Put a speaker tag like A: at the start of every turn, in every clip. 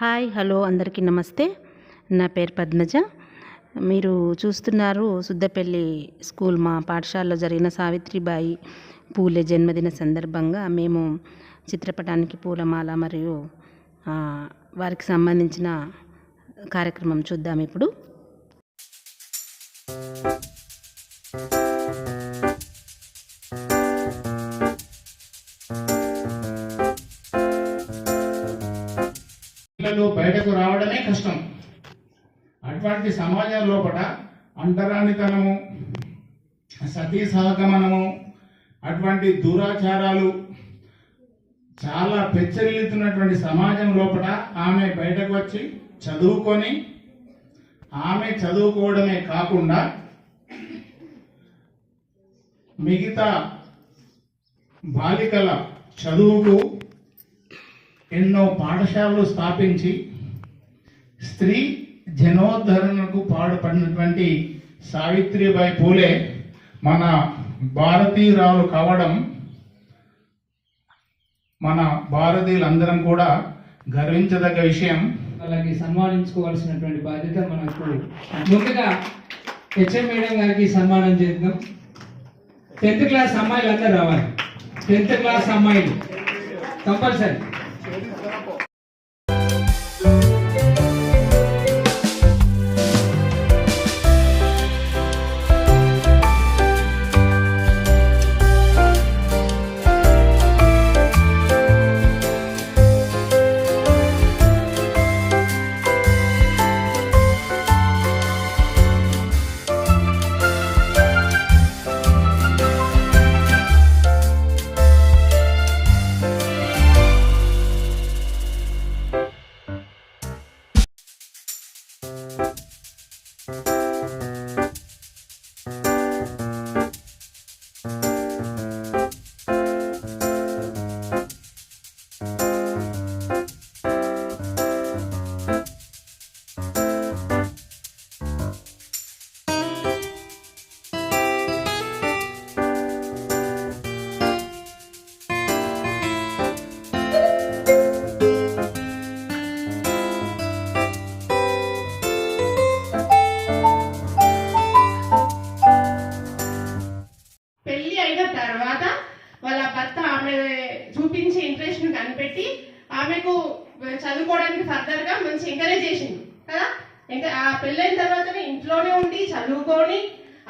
A: Hi hello అందరికీ నమస్తే. నా పేరు పద్మజ. మీరు చూస్తున్నారు సుద్దపల్లి స్కూల్ మా పాఠశాలలో జరిగిన సావిత్రిబాయి పూలే జన్మదిన సందర్భంగా మేము చిత్రపటానికి పూలమాల మరియు వారికి సంబంధించిన కార్యక్రమం చూద్దాం ఇప్పుడు.
B: అటువంటి సమాజం లోపల అంటరానితనము సతీ సహగమనము అటువంటి దురాచారాలు చాలా పెచ్చరిల్లుతున్నటువంటి సమాజం లోపల ఆమె బయటకు వచ్చి చదువుకొని ఆమె చదువుకోవడమే కాకుండా మిగతా బాలికల చదువుకు ఎన్నో పాఠశాలలు స్థాపించి స్త్రీ జనోద్ధరణకు పాడుపడినటువంటి సావిత్రిబాయి పూలే మన భారతీయురాలు కావడం మన భారతీయులందరం కూడా గర్వించదగ్గ విషయం.
C: వాళ్ళకి సన్మానించుకోవాల్సినటువంటి బాధ్యత మనకు ముందుగా హెచ్ఎం మేడం గారికి సన్మానం చేద్దాం. టెన్త్ క్లాస్ అమ్మాయిలు అందరూ రావాలి. టెన్త్ క్లాస్ అమ్మాయిలు. కంపల్సరీ.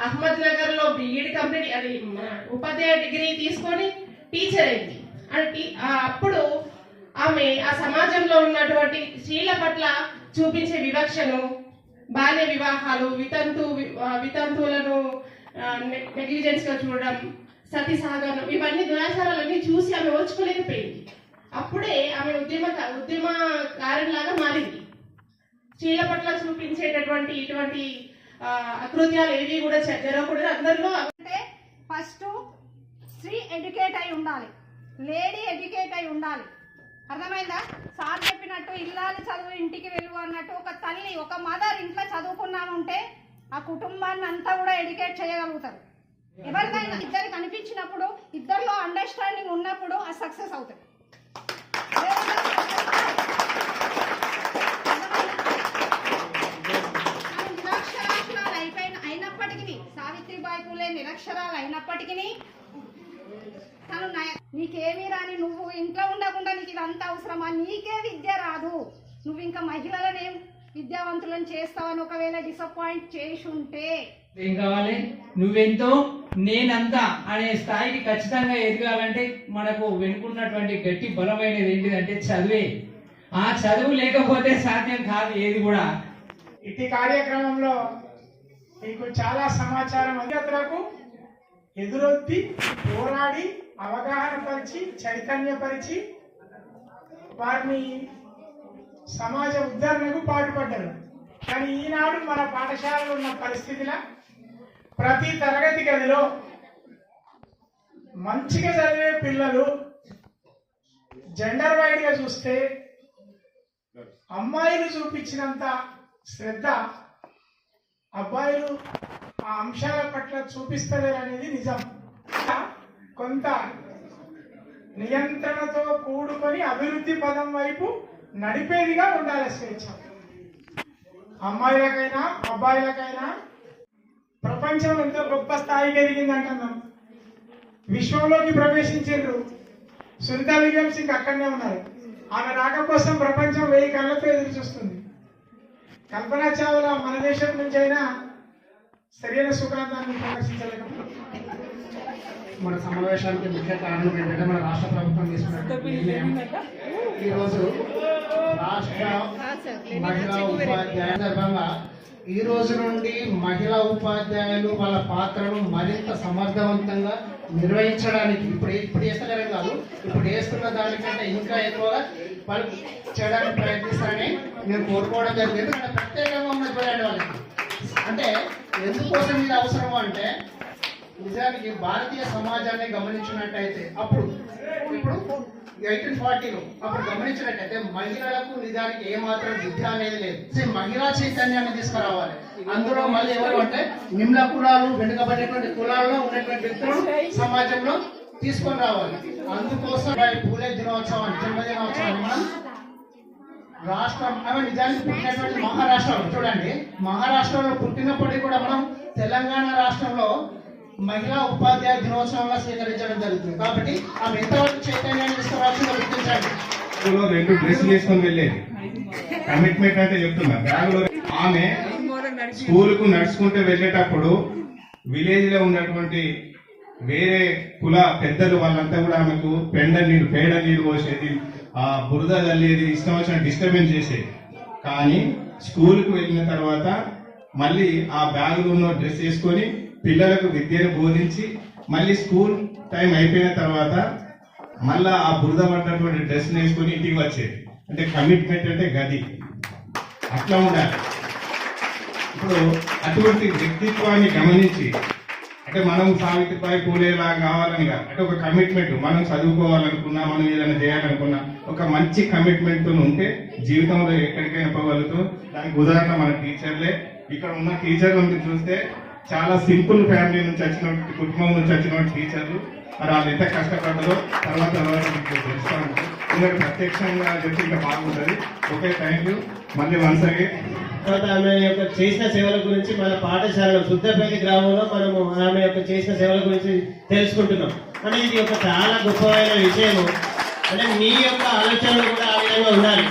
D: అహ్మద్ నగర్లో బీఈడి కంపెనీ అది ఉపాధ్యాయ డిగ్రీ తీసుకొని టీచర్ అయింది. అంటే అప్పుడు ఆమె ఆ సమాజంలో ఉన్నటువంటి స్త్రీల పట్ల చూపించే వివక్షను బాల్య వివాహాలు వితంతు వితంతువులను నెగ్లిజెన్స్గా చూడడం సతి సాగరం ఇవన్నీ దురాచారాలన్నీ చూసి ఆమె ఓర్చుకోలేకపోయింది. అప్పుడే ఆమె ఉద్యమ ఉద్యమకారులాగా మారింది. స్త్రీల పట్ల చూపించేటటువంటి ఇటువంటి అకృత్యాలు ఏవి కూడా జరగకూడదు. అందరిలో
E: అంటే ఫస్ట్ స్త్రీ ఎడ్యుకేట్ అయి ఉండాలి. లేడీ ఎడ్యుకేట్ అయి ఉండాలి. అర్థమైందా? సార్ చెప్పినట్టు ఇల్లాలు చదువు ఇంటికి వెళ్ళు అన్నట్టు ఒక తల్లి ఒక మదర్ ఇంట్లో చదువుకున్నామంటే ఆ కుటుంబాన్ని అంతా కూడా ఎడ్యుకేట్ చేయగలుగుతారు. ఎవరిదైనా ఇద్దరు కనిపించినప్పుడు ఇద్దరిలో అండర్స్టాండింగ్ ఉన్నప్పుడు ఆ సక్సెస్ అవుతుంది ఆమె నిరక్షరాస్యురాలు అయిపోయిన అయినప్పటికీ సావిత్రిబాయి పూలే నిరక్షరాలు అయినప్పటికీ తను నయ- నీకేమీ రాని నువ్వు ఇంట్లో ఉండకుండా నీకు ఇదంతా అవసరమా? నీకే విద్య రాదు. నువ్వు ఇంకా మహిళలను ఏం విద్యావంతులను చేస్తావని ఒకవేళ డిసప్పాయింట్ చేసి ఉంటే
C: ఏం కావాలి? నువ్వెంతో నేనంతా అనే స్థాయికి ఖచ్చితంగా ఎదగాలంటే మనకు వెనుకున్నటువంటి గట్టి బలమైనది ఏంటిదంటే చదివే. ఆ చదువు లేకపోతే సాధ్యం కాదు ఏది కూడా.
F: ఇట్టి కార్యక్రమంలో మీకు చాలా సమాచారం అందితులకు ఎదురొత్తి పోరాడి అవగాహన పరిచి చైతన్యపరిచి వారిని సమాజ ఉద్ధరణకు పాటుపడ్డారు. కానీ ఈనాడు మన పాఠశాలలో ఉన్న పరిస్థితిలో ప్రతి తరగతి గదిలో మంచిగా చదివే పిల్లలు జెండర్ వైడ్గా చూస్తే అమ్మాయిలు చూపించినంత శ్రద్ధ అబ్బాయిలు ఆ అంశాల పట్ల చూపిస్తలేరు అనేది నిజం. కొంత నియంత్రణతో కూడుకొని అభివృద్ధి పదం వైపు నడిపేదిగా ఉండాలి స్వేచ్ఛ. అమ్మాయిలకైనా అబ్బాయిలకైనా ప్రపంచం ఎంత గొప్ప స్థాయికి ఎదిగింది అంటున్నాం విశ్వంలోకి ప్రవేశించారు సునీత విలియమ్స్ ఇంక అక్కడనే ఉన్నారు. ఆమె రాక కోసం ప్రపంచం వెయ్యి కళ్ళతో ఎదురు చూస్తుంది. కల్పనా చావ్లా మన దేశం నుంచి అయినా సరైన సుఖాంతాన్ని ప్రదర్శించలేకపోతుంది
G: మన సమావేశానికి ముఖ్య కారణం ఏంటంటే మన రాష్ట్ర ప్రభుత్వం తీసుకున్న నిర్ణయం. ఈరోజు రాష్ట్ర మహిళా ఉపాధ్యాయ సందర్భంగా ఈ రోజు నుండి మహిళా ఉపాధ్యాయులు వాళ్ళ పాత్రను మరింత సమర్థవంతంగా నిర్వహించడానికి ఇప్పుడు ఇప్పుడు చేస్తలేరు కాదు. ఇప్పుడు చేస్తున్న దానికంటే ఇంకా ఎక్కువగా వాళ్ళు చేయడానికి ప్రయత్నిస్తారని నేను కోరుకోవడం జరిగింది. ప్రత్యేకంగా ఉన్న చూడండి వాళ్ళకి. అంటే ఎందుకోసం ఇది అవసరం అంటే నిజానికి భారతీయ సమాజాన్ని గమనించినట్టయితే అప్పుడు ఇప్పుడు ఎయిటీన్ ఫార్టీలో అప్పుడు గమనించినట్టయితే మహిళలకు నిజానికి ఏమాత్రం విద్య అనేది లేదు. సో మహిళా చైతన్యాన్ని తీసుకురావాలి. అందులో మళ్ళీ ఎవరు అంటే నిమ్న కులాలు వెనుకబడినటువంటి కులాల్లో ఉన్నటువంటి వ్యక్తులు సమాజంలో తీసుకొని రావాలి. అందుకోసం పూలే దినోత్సవాన్ని జన్మదినోత్సవాన్ని మనం రాష్ట్రం అవి నిజానికి పుట్టినటువంటి మహారాష్ట్రలో చూడండి. మహారాష్ట్రలో పుట్టినప్పటికీ కూడా మనం తెలంగాణ రాష్ట్రంలో మహిళా ఉపాధ్యాయ దినోత్సవంగా స్వీకరించడం జరుగుతుంది. కాబట్టి ఆమె ఎంతవరకు చైతన్యాన్ని తీసుకురావాల్సిందో గుర్తించండి
H: రెండు డ్రెస్సులు వేసుకొని వెళ్ళేది. కమిట్మెంట్ అంటే చెప్తున్నా. బ్యాగులో ఆమె స్కూల్కు నడుచుకుంటూ వెళ్ళేటప్పుడు విలేజ్లో ఉన్నటువంటి వేరే కుల పెద్దలు వాళ్ళంతా కూడా ఆమెకు పెండ నీరు పేడ నీరు పోసేది ఆ బురద చల్లేది ఇష్టం వచ్చిన డిస్టర్బెన్స్ చేసేది. కానీ స్కూల్కు వెళ్ళిన తర్వాత మళ్ళీ ఆ బ్యాగులో ఉన్న డ్రెస్ వేసుకొని పిల్లలకు విద్యను బోధించి మళ్ళీ స్కూల్ టైం అయిపోయిన తర్వాత మళ్ళా ఆ బురద పడ్డటువంటి డ్రెస్ వేసుకొని ఇంటికి వచ్చేది. అంటే కమిట్మెంట్ అంటే గది. అట్లా ఉండాలి. ఇప్పుడు అటువంటి వ్యక్తిత్వాన్ని గమనించి అంటే మనం సావిత్రిబాయి పూలేలా కావాలని కాదు. అంటే ఒక కమిట్మెంట్ మనం చదువుకోవాలనుకున్నా మనం ఏదైనా చేయాలనుకున్నా ఒక మంచి కమిట్మెంట్తో ఉంటే జీవితంలో ఎక్కడికైనా పోగలుగుతాం. దానికి ఉదాహరణ మన టీచర్లే ఇక్కడ ఉన్న టీచర్లను చూస్తే చాలా సింపుల్ ఫ్యామిలీ నుంచి వచ్చిన కుటుంబం నుంచి వచ్చిన టీచర్లు. మరి వాళ్ళు ఎంత కష్టపడ్డదో తర్వాత తర్వాత మీకు తెలుస్తా ఉంటుంది ఎందుకంటే ప్రత్యక్షంగా చెప్పి ఇంకా బాగుంటుంది. ఓకే థ్యాంక్ యూ మళ్ళీ వన్స్
I: తర్వాత ఆమె యొక్క చేసిన సేవల గురించి మన పాఠశాలలో శుద్ధపల్లి గ్రామంలో మనము ఆమె యొక్క చేసిన సేవల గురించి తెలుసుకుంటున్నాం. అంటే ఇది ఒక చాలా గొప్పమైన విషయము. అంటే మీ యొక్క ఆలోచనలు కూడా ఆ విధంగా ఉండాలి.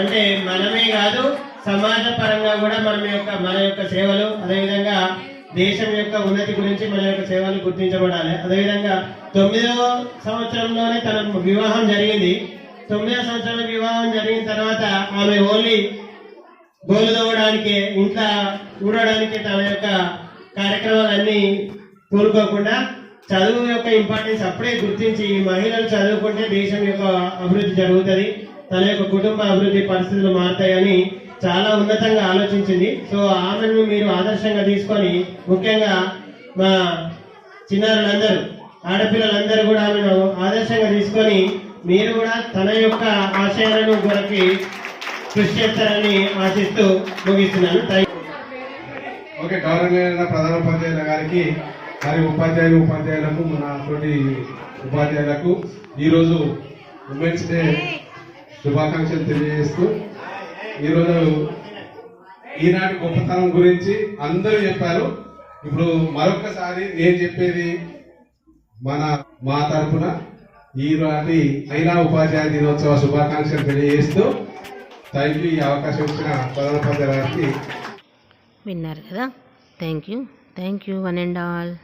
I: అంటే మనమే కాదు సమాజ పరంగా కూడా మన యొక్క మన యొక్క సేవలు అదేవిధంగా దేశం యొక్క ఉన్నతి గురించి మన యొక్క సేవలు గుర్తించబడాలి. అదేవిధంగా తొమ్మిదవ సంవత్సరంలోనే తన వివాహం జరిగింది. తొమ్మిదవ సంవత్సరంలో వివాహం జరిగిన తర్వాత ఆమె ఓన్లీ గోలు తవ్వడానికి ఇంట్లో ఊడడానికి తన యొక్క కార్యక్రమాలన్నీ కోరుకోకుండా చదువు యొక్క ఇంపార్టెన్స్ అప్పుడే గుర్తించి మహిళలు చదువుకుంటే దేశం యొక్క అభివృద్ధి జరుగుతుంది. తన యొక్క కుటుంబ అభివృద్ధి పరిస్థితులు మారుతాయని చాలా ఉన్నతంగా ఆలోచించింది సో ఆమెను మీరు ఆదర్శంగా తీసుకొని ముఖ్యంగా మా చిన్నారులందరూ ఆడపిల్లలందరూ కూడా ఆమెను ఆదర్శంగా తీసుకొని మీరు కూడా తన యొక్క ఆశయాలను కొరకి కృషి చేస్తారని ఆశిస్తూ ముగిస్తున్నాను యూ.
J: ఓకే గౌరవ ప్రధాన ఉపాధ్యాయుల గారికి మరి ఉపాధ్యాయులు ఉపాధ్యాయులకు మన తోటి ఉపాధ్యాయులకు ఈరోజు ఉమెన్స్ డే శుభాకాంక్షలు తెలియజేస్తూ ఈరోజు ఈనాటి గొప్పతనం గురించి అందరూ చెప్పారు. ఇప్పుడు మరొకసారి నేను చెప్పేది మన మా తరఫున ఈనాటి అయినా ఉపాధ్యాయ దినోత్సవ శుభాకాంక్షలు తెలియజేస్తూ థ్యాంక్ యూ ఈ అవకాశం ఇచ్చిన ప్రధాన గారికి.
A: విన్నారు కదా. Thank you. Thank you one and all.